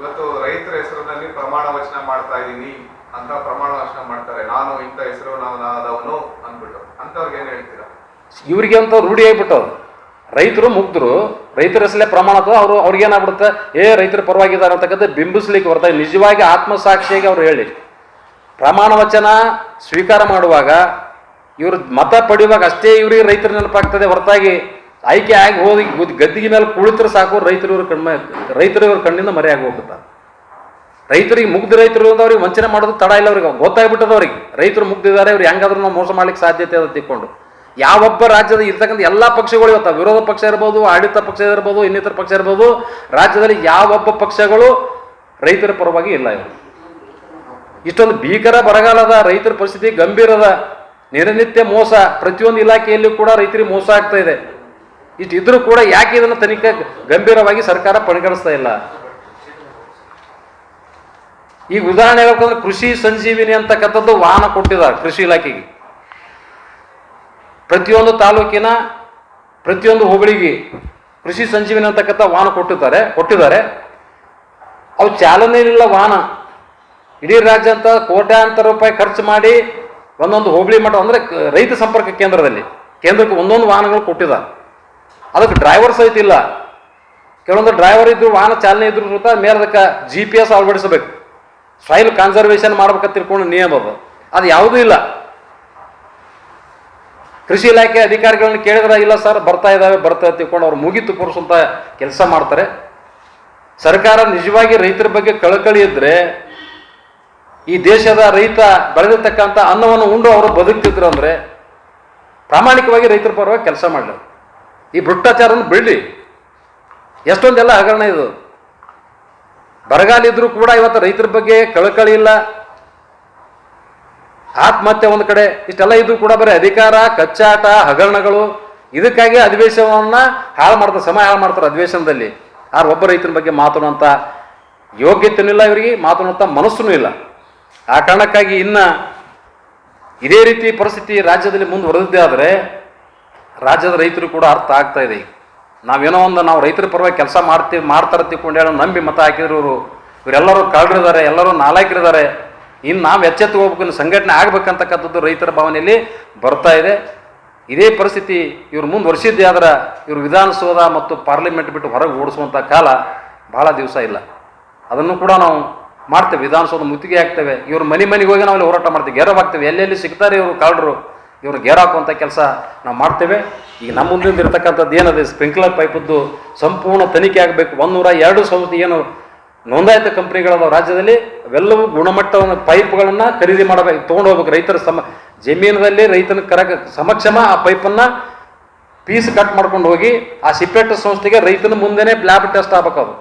ಇವತ್ತು ರೈತರ ಹೆಸರಿನಲ್ಲಿ ಪ್ರಮಾಣ ವಚನ ಮಾಡ್ತಾ ಇದ್ದೀನಿ ಅಂತ ಪ್ರಮಾಣ ವಚನ ಮಾಡ್ತಾರೆ. ನಾನು ಇಂಥ ಹೆಸರು ನಾದವನು ಅಂದ್ಬಿಟ್ಟು. ಅಂತವ್ರಿಗೆ ಏನ್ ಹೇಳ್ತೀರಾ? ಇವ್ರಿಗೆ ಅಂತ ರೂಢಿ ಆಗ್ಬಿಟ್ಟು ರೈತರು ಮುಗ್ಧರು ರೈತರ ಹೆಸರಲ್ಲೇ ಪ್ರಮಾಣ ಅಥವಾ ಅವರು ಅವ್ರಿಗೆ ಏನಾಗ್ಬಿಡುತ್ತೆ? ಏ, ರೈತರ ಪರವಾಗಿದ್ದಾರೆ ಅಂತಕ್ಕಂಥ ಬಿಂಬಿಸ್ಲಿಕ್ಕೆ ಹೊರತಾಗಿ ನಿಜವಾಗಿ ಆತ್ಮಸಾಕ್ಷಿಯಾಗಿ ಅವ್ರು ಹೇಳಿ. ಪ್ರಮಾಣ ವಚನ ಸ್ವೀಕಾರ ಮಾಡುವಾಗ ಇವ್ರ ಮತ ಪಡೆಯುವಾಗ ಅಷ್ಟೇ ಇವ್ರಿಗೆ ರೈತರ ನೆನಪಾಗ್ತದೆ ಹೊರತಾಗಿ. ಆಯ್ಕೆ ಆಗಿ ಹೋಗಿ ಗುದ್- ಗದ್ದಿಗೆ ಮೇಲೆ ಕುಳಿತರೆ ಸಾಕು ರೈತರು ಇವ್ರ ಕಣ್ಮ ರೈತರು ಕಣ್ಣಿಂದ ಮರೆಯಾಗಿ ಹೋಗ್ಬಿಡ್ತಾರೆ ರೈತರಿಗೆ ಮುಗ್ಧ ರೈತರು ಅವ್ರಿಗೆ ವಂಚನೆ ಮಾಡೋದು ತಡ ಇಲ್ಲ ಅವ್ರಿಗೆ. ಗೊತ್ತಾಗ್ಬಿಟ್ಟದ ಅವ್ರಿಗೆ. ರೈತರು ಮುಗ್ದಿದ್ದಾರೆ ಅವ್ರು ಹೆಂಗಾದ್ರೂ ನಾವು ಮೋಸ ಮಾಡ್ಲಿಕ್ಕೆ ಸಾಧ್ಯತೆ ಅದ ತಿಕ್ಕೊಂಡು ಯಾವೊಬ್ಬ ರಾಜ್ಯದ ಇರ್ತಕ್ಕಂಥ ಎಲ್ಲ ಪಕ್ಷಗಳು ಇವತ್ತು, ವಿರೋಧ ಪಕ್ಷ ಇರ್ಬೋದು, ಆಡಳಿತ ಪಕ್ಷ ಇರ್ಬೋದು, ಇನ್ನಿತರ ಪಕ್ಷ ಇರ್ಬೋದು, ರಾಜ್ಯದಲ್ಲಿ ಯಾವೊಬ್ಬ ಪಕ್ಷಗಳು ರೈತರ ಪರವಾಗಿ ಇಲ್ಲ ಇವರು. ಇಷ್ಟೊಂದು ಭೀಕರ ಬರಗಾಲದ ರೈತರ ಪರಿಸ್ಥಿತಿ ಗಂಭೀರದ, ನಿರನಿತ್ಯ ಮೋಸ. ಪ್ರತಿಯೊಂದು ಇಲಾಖೆಯಲ್ಲೂ ಕೂಡ ರೈತರಿಗೆ ಮೋಸ ಆಗ್ತಾ ಇದೆ. ಇಷ್ಟು ಇದ್ರೂ ಕೂಡ ಯಾಕೆ ಇದನ್ನು ತನಿಖೆ ಗಂಭೀರವಾಗಿ ಸರ್ಕಾರ ಪರಿಗಣಿಸ್ತಾ ಇಲ್ಲ? ಈಗ ಉದಾಹರಣೆ ಹೇಳ್ಬೇಕಂದ್ರೆ ಕೃಷಿ ಸಂಜೀವಿನಿ ಅಂತಕ್ಕಂಥದ್ದು ವಾಹನ ಕೊಟ್ಟಿದ್ದಾರೆ ಕೃಷಿ ಇಲಾಖೆಗೆ. ಪ್ರತಿಯೊಂದು ತಾಲೂಕಿನ ಪ್ರತಿಯೊಂದು ಹೋಬಳಿಗೆ ಕೃಷಿ ಸಂಜೀವಿನಿ ಅಂತಕ್ಕಂಥ ವಾಹನ ಕೊಟ್ಟಿದ್ದಾರೆ ಕೊಟ್ಟಿದ್ದಾರೆ. ಅವು ಚಾಲನೆ ಇಲ್ಲ ವಾಹನ. ಇಡೀ ರಾಜ್ಯ ಅಂತ ಕೋಟ್ಯಾಂತರ ರೂಪಾಯಿ ಖರ್ಚು ಮಾಡಿ ಒಂದೊಂದು ಹೋಬಳಿ ಮಟ್ಟ, ಅಂದರೆ ರೈತ ಸಂಪರ್ಕ ಕೇಂದ್ರದಲ್ಲಿ, ಕೇಂದ್ರಕ್ಕೆ ಒಂದೊಂದು ವಾಹನಗಳು ಕೊಟ್ಟಿದ್ದಾರೆ. ಅದಕ್ಕೆ ಡ್ರೈವರ್ ಸಹಿತ ಇಲ್ಲ. ಕೆಲವೊಂದು ಡ್ರೈವರ್ ಇದ್ರು, ವಾಹನ ಚಾಲನೆ ಇದ್ರು ಸಹಿತ ಮೇಲೆ ಅದಕ್ಕೆ ಜಿ ಪಿ ಎಸ್ ಅಳವಡಿಸಬೇಕು. ಸಾಯಿಲ್ ಕನ್ಸರ್ವೇಷನ್ ಮಾಡ್ಬೇಕಂತ ತಿಳ್ಕೊಂಡು ನಿಯಮ ಅದು. ಅದು ಯಾವುದೂ ಇಲ್ಲ. ಕೃಷಿ ಇಲಾಖೆ ಅಧಿಕಾರಿಗಳನ್ನ ಕೇಳಿದ್ರೆ, ಇಲ್ಲ ಸರ್, ಬರ್ತಾ ಇದ್ದಾವೆ ಬರ್ತಾ ತಿಳ್ಕೊಂಡು ಅವ್ರು ಮುಗಿತು ಕೊಡಿಸುವಂಥ ಕೆಲಸ ಮಾಡ್ತಾರೆ. ಸರ್ಕಾರ ನಿಜವಾಗಿ ರೈತರ ಬಗ್ಗೆ ಕಳಕಳಿ ಇದ್ರೆ, ಈ ದೇಶದ ರೈತ ಬೆಳೆದಿರ್ತಕ್ಕಂಥ ಅನ್ನವನ್ನು ಉಂಡು, ಅವರು ಬದುಕ್ತಿದ್ರು ಅಂದ್ರೆ ಪ್ರಾಮಾಣಿಕವಾಗಿ ರೈತರ ಪರವಾಗಿ ಕೆಲಸ ಮಾಡಲಿ. ಈ ಭ್ರಷ್ಟಾಚಾರನ ಬಿಡಲಿ. ಎಷ್ಟೊಂದೆಲ್ಲ ಹಗರಣ ಇದು. ಬರಗಾಲ ಇದ್ರೂ ಕೂಡ ಇವತ್ತು ರೈತರ ಬಗ್ಗೆ ಕಳಕಳಿ ಇಲ್ಲ. ಆತ್ಮಹತ್ಯೆ ಒಂದು ಕಡೆ, ಇಷ್ಟೆಲ್ಲ ಇದ್ರೂ ಕೂಡ ಬರೀ ಅಧಿಕಾರ, ಕಚ್ಚಾಟ, ಹಗರಣಗಳು, ಇದಕ್ಕಾಗಿ ಅಧಿವೇಶನವನ್ನು ಹಾಳು ಮಾಡ್ತಾರೆ, ಸಮಯ ಹಾಳು ಮಾಡ್ತಾರೆ ಅಧಿವೇಶನದಲ್ಲಿ. ಆದ್ರೆ ಒಬ್ಬ ರೈತನ ಬಗ್ಗೆ ಮಾತಾಡುವಂಥ ಯೋಗ್ಯತೆನೂ ಇಲ್ಲ ಇವರಿಗೆ ಮಾತಾಡುವಂಥ ಮನಸ್ಸೂ ಇಲ್ಲ. ಆ ಕಾರಣಕ್ಕಾಗಿ ಇನ್ನ ಇದೇ ರೀತಿ ಪರಿಸ್ಥಿತಿ ರಾಜ್ಯದಲ್ಲಿ ಮುಂದುವರೆದಿದ್ದೇ ಆದರೆ ರಾಜ್ಯದ ರೈತರು ಕೂಡ ಅರ್ಥ ಆಗ್ತಾ ಇದೆ. ನಾವೇನೋ ಒಂದು ನಾವು ರೈತರ ಪರವಾಗಿ ಕೆಲಸ ಮಾಡ್ತೀವಿ ಮಾಡ್ತಾರೆ ತಿಳ್ಕೊಂಡು ಹೇಳೋ ನಂಬಿ ಮತ ಹಾಕಿದ್ರು ಇವರು ಇವರೆಲ್ಲರೂ ಕಳ್ಳರಿದ್ದಾರೆ, ಎಲ್ಲರೂ ನಾಲಾಯಕರಿದ್ದಾರೆ. ಇನ್ನು ನಾವು ಎಚ್ಚೆತ್ತು ಹೋಗ್ಬೇಕು, ಇನ್ನು ಸಂಘಟನೆ ಆಗ್ಬೇಕಂತಕ್ಕಂಥದ್ದು ರೈತರ ಭಾವನೆಯಲ್ಲಿ ಬರ್ತಾ ಇದೆ. ಇದೇ ಪರಿಸ್ಥಿತಿ ಇವ್ರು ಮುಂದುವರಿಸಿದ್ದೇ ಆದ್ರೆ ಇವರು ವಿಧಾನಸೌಧ ಮತ್ತು ಪಾರ್ಲಿಮೆಂಟ್ ಬಿಟ್ಟು ಹೊರಗೆ ಓಡಿಸುವಂಥ ಕಾಲ ಭಾಳ ದಿವಸ ಇಲ್ಲ. ಅದನ್ನು ಕೂಡ ನಾವು ಮಾಡ್ತೇವೆ. ವಿಧಾನಸೌಧ ಮುತ್ತಿಗೆ ಹಾಕ್ತೇವೆ. ಇವ್ರ ಮನೆ ಮನೆಗೆ ಹೋಗಿ ನಾವು ಹೋರಾಟ ಮಾಡ್ತೀವಿ. ಗೆರವಾಗ್ತೇವೆ. ಎಲ್ಲೆಲ್ಲಿ ಸಿಗ್ತಾರೆ ಇವರು ಕಳ್ಳರು? ಇವರು ಗೇರ್ ಹಾಕುವಂಥ ಕೆಲಸ ನಾವು ಮಾಡ್ತೇವೆ. ಈಗ ನಮ್ಮ ಮುಂದಿಂದ ಇರತಕ್ಕಂಥದ್ದು ಏನದು? ಸ್ಪ್ರಿಂಕ್ಲರ್ ಪೈಪದ್ದು ಸಂಪೂರ್ಣ ತನಿಖೆ ಆಗಬೇಕು. ಒಂದೂರ ಎರಡು ಸಂಸ್ಥೆ ಏನು ನೋಂದಾಯಿತ ಕಂಪ್ನಿಗಳದ ರಾಜ್ಯದಲ್ಲಿ? ಅವೆಲ್ಲವೂ ಗುಣಮಟ್ಟವನ್ನು ಪೈಪ್ಗಳನ್ನು ಖರೀದಿ ಮಾಡಬೇಕು. ತೊಗೊಂಡು ಹೋಗ್ಬೇಕು ರೈತರ ಸಮ ಜಮೀನಿನಲ್ಲಿ ರೈತನ ಕರ, ಸಮಕ್ಷಮ ಆ ಪೈಪನ್ನು ಪೀಸ್ ಕಟ್ ಮಾಡ್ಕೊಂಡು ಹೋಗಿ ಆ ಸಿಪೆಟ್ ಸಂಸ್ಥೆಗೆ ರೈತನ ಮುಂದೆನೇ ಲ್ಯಾಬ್ ಟೆಸ್ಟ್ ಆಗ್ಬೇಕು ಅದು.